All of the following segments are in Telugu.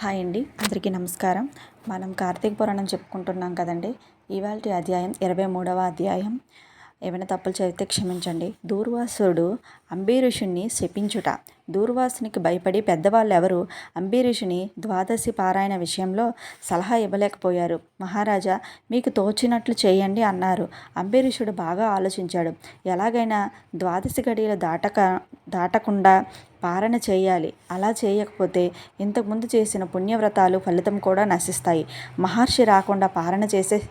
హాయ్ అండి. అందరికీ నమస్కారం. మనం కార్తీక పురాణం చెప్పుకుంటున్నాం కదండి. ఇవాళ అధ్యాయం ఇరవై మూడవ అధ్యాయం. ఏమైనా తప్పులు చేస్తే క్షమించండి. దూర్వాసుడు అంబీరుషుణ్ణి శపించుట. దూర్వాసునికి భయపడి పెద్దవాళ్ళు ఎవరు అంబీరుషుని ద్వాదశి పారాయణ విషయంలో సలహా ఇవ్వలేకపోయారు. మహారాజా మీకు తోచినట్లు చేయండి అన్నారు. అంబీరుషుడు బాగా ఆలోచించాడు. ఎలాగైనా ద్వాదశి గడియలు దాటక దాటకుండా పారణ చేయాలి. అలా చేయకపోతే ఇంతకుముందు చేసిన పుణ్యవ్రతాలు ఫలితం కూడా నశిస్తాయి. మహర్షి రాకుండా పారణ చేసే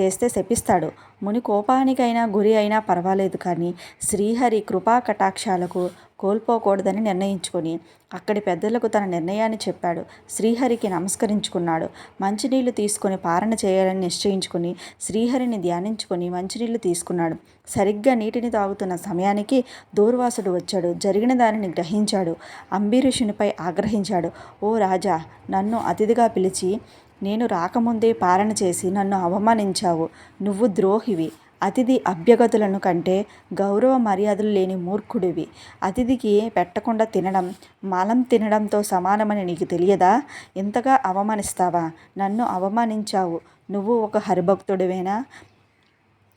చేస్తే శపిస్తాడు. ముని కోపానికైనా గురి అయినా పర్వాలేదు కానీ శ్రీహరి కృపా కటాక్షాలకు కోల్పోకూడదని నిర్ణయించుకొని అక్కడి పెద్దలకు తన నిర్ణయాన్ని చెప్పాడు. శ్రీహరికి నమస్కరించుకున్నాడు. మంచినీళ్ళు తీసుకొని పారణ చేయాలని నిశ్చయించుకుని శ్రీహరిని ధ్యానించుకొని మంచినీళ్ళు తీసుకున్నాడు. సరిగ్గా నీటిని తాగుతున్న సమయానికి దూర్వాసుడు వచ్చాడు. జరిగిన దానిని గ్రహించాడు. అంబీరుషునిపై ఆగ్రహించాడు. ఓ రాజా నన్ను అతిథిగా పిలిచి నేను రాకముందే పాలన చేసి నన్ను అవమానించావు. నువ్వు ద్రోహివి. అతిథి అభ్యగతులను కంటే గౌరవ మర్యాదలు లేని మూర్ఖుడివి. అతిథికి పెట్టకుండా తినడం మలం తినడంతో సమానమని నీకు తెలియదా? ఇంతగా అవమానిస్తావా? నన్ను అవమానించావు. నువ్వు ఒక హరిభక్తుడివేనా?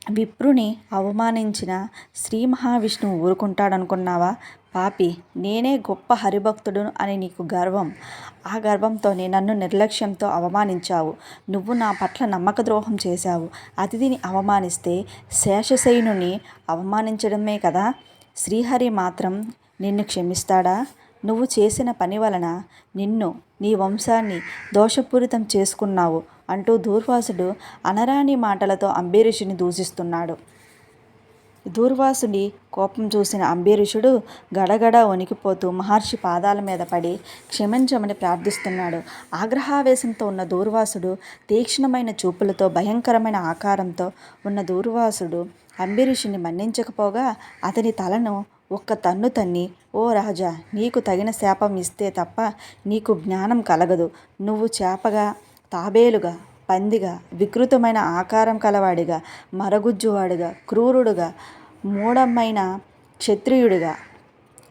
విప్రుని అవమానించిన శ్రీ మహావిష్ణువు ఊరుకుంటాడనుకున్నావా? పాపి నేనే గొప్ప హరిభక్తుడును అని నీకు గర్వం. ఆ గర్వంతోనే నన్ను నిర్లక్ష్యంతో అవమానించావు. నువ్వు నా పట్ల నమ్మక ద్రోహం చేశావు. అతిథిని అవమానిస్తే శేషశయనుని అవమానించడమే కదా? శ్రీహరి మాత్రం నిన్ను క్షమిస్తాడా? నువ్వు చేసిన పని వలన నిన్ను నీ వంశాన్ని దోషపూరితం చేసుకున్నావు. అంటూ దూర్వాసుడు అనరాని మాటలతో అంబీరీషుని దూషిస్తున్నాడు. దూర్వాసుని కోపం చూసిన అంబీరీషుడు గడగడ వణికిపోతూ మహర్షి పాదాల మీద పడి క్షమించమని ప్రార్థిస్తున్నాడు. ఆగ్రహావేశంతో ఉన్న దూర్వాసుడు తీక్ష్ణమైన చూపులతో భయంకరమైన ఆకారంతో ఉన్న దూర్వాసుడు అంబీరీషుని మన్నించకపోగా అతని తలను ఒక్క తన్ను తన్ని ఓ రాజా నీకు తగిన శాపం ఇస్తే తప్ప నీకు జ్ఞానం కలగదు. నువ్వు చేపగా తాబేలుగా పందిగా వికృతమైన ఆకారం కలవాడిగా మరగుజ్జువాడిగా క్రూరుడుగా మూఢమైన క్షత్రియుడిగా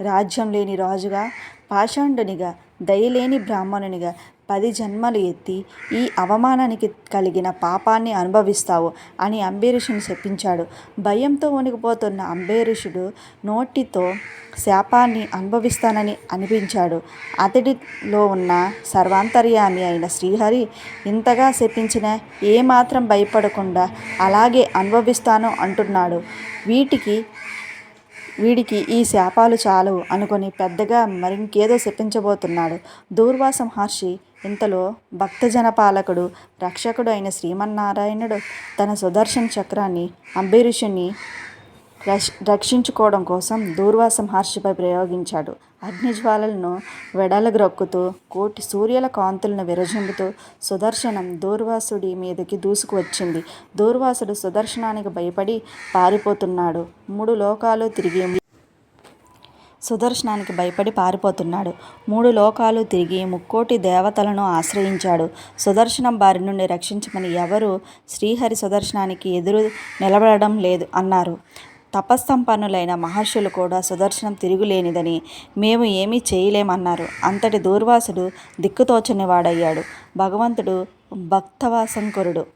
రాజ్యం లేని రాజుగా పాషాండునిగా దయలేని బ్రాహ్మణునిగా పది జన్మలు ఎత్తి ఈ అవమానానికి కలిగిన పాపాన్ని అనుభవిస్తావు అని అంబరీషుని చెప్పించాడు భయంతో వణికిపోతున్న అంబరీషుడు నోటితో శాపాన్ని అనుభవిస్తానని అనిపించాడు. అతడిలో ఉన్న సర్వాంతర్యామి అయిన శ్రీహరి ఇంతగా శపించిన ఏమాత్రం భయపడకుండా అలాగే అనుభవిస్తాను అంటున్నాడు. వీటికి వీడికి ఈ శాపాలు చాలు అనుకొని పెద్దగా మరింకేదో శపించబోతున్నాడు. దూర్వాస మహర్షి ఇంతలో భక్తజన పాలకుడు రక్షకుడు అయిన శ్రీమన్నారాయణుడు తన సుదర్శన చక్రాన్ని అంబరీషుని రక్షించుకోవడం కోసం దూర్వాస మహర్షిపై ప్రయోగించాడు. అగ్నిజ్వాలలను వెడలగ్రొక్కుతూ కోటి సూర్యుల కాంతులను విరజింపుతూ సుదర్శనం దూర్వాసుడి మీదకి దూసుకువచ్చింది. దూర్వాసుడు సుదర్శనానికి భయపడి పారిపోతున్నాడు. మూడు లోకాలు తిరిగి సుదర్శనానికి భయపడి పారిపోతున్నాడు. మూడు లోకాలు తిరిగి ముక్కోటి దేవతలను ఆశ్రయించాడు. సుదర్శనం బారి నుండి రక్షించమని ఎవరు శ్రీహరి సుదర్శనానికి ఎదురు నిలబడడం లేదు అన్నారు. తపస్సంపన్నులైన మహర్షులు కూడా సుదర్శనం తిరుగులేనిదని మేము ఏమీ చేయలేమన్నారు. అంతటి దూర్వాసుడు దిక్కుతోచని వాడయ్యాడు భగవంతుడు భక్తవాసంకరుడు.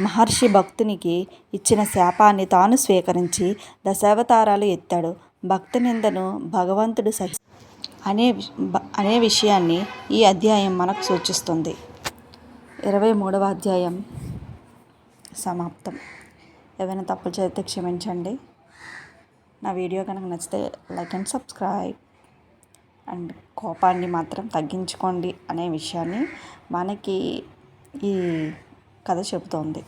మహర్షి భక్తునికి ఇచ్చిన శాపాన్ని తాను స్వీకరించి దశావతారాలు ఎత్తాడు. భక్తి నిందను భగవంతుడు సహి అనే అనే విషయాన్ని ఈ అధ్యాయం మనకు సూచిస్తుంది. ఇరవై మూడవ అధ్యాయం సమాప్తం. ఏమైనా తప్పులు చేస్తే క్షమించండి. నా వీడియో కనుక నచ్చితే లైక్ అండ్ సబ్స్క్రైబ్. అండ్ కోపాన్ని మాత్రం తగ్గించుకోండి అనే విషయాన్ని మనకి ఈ కథ చెబుతోంది.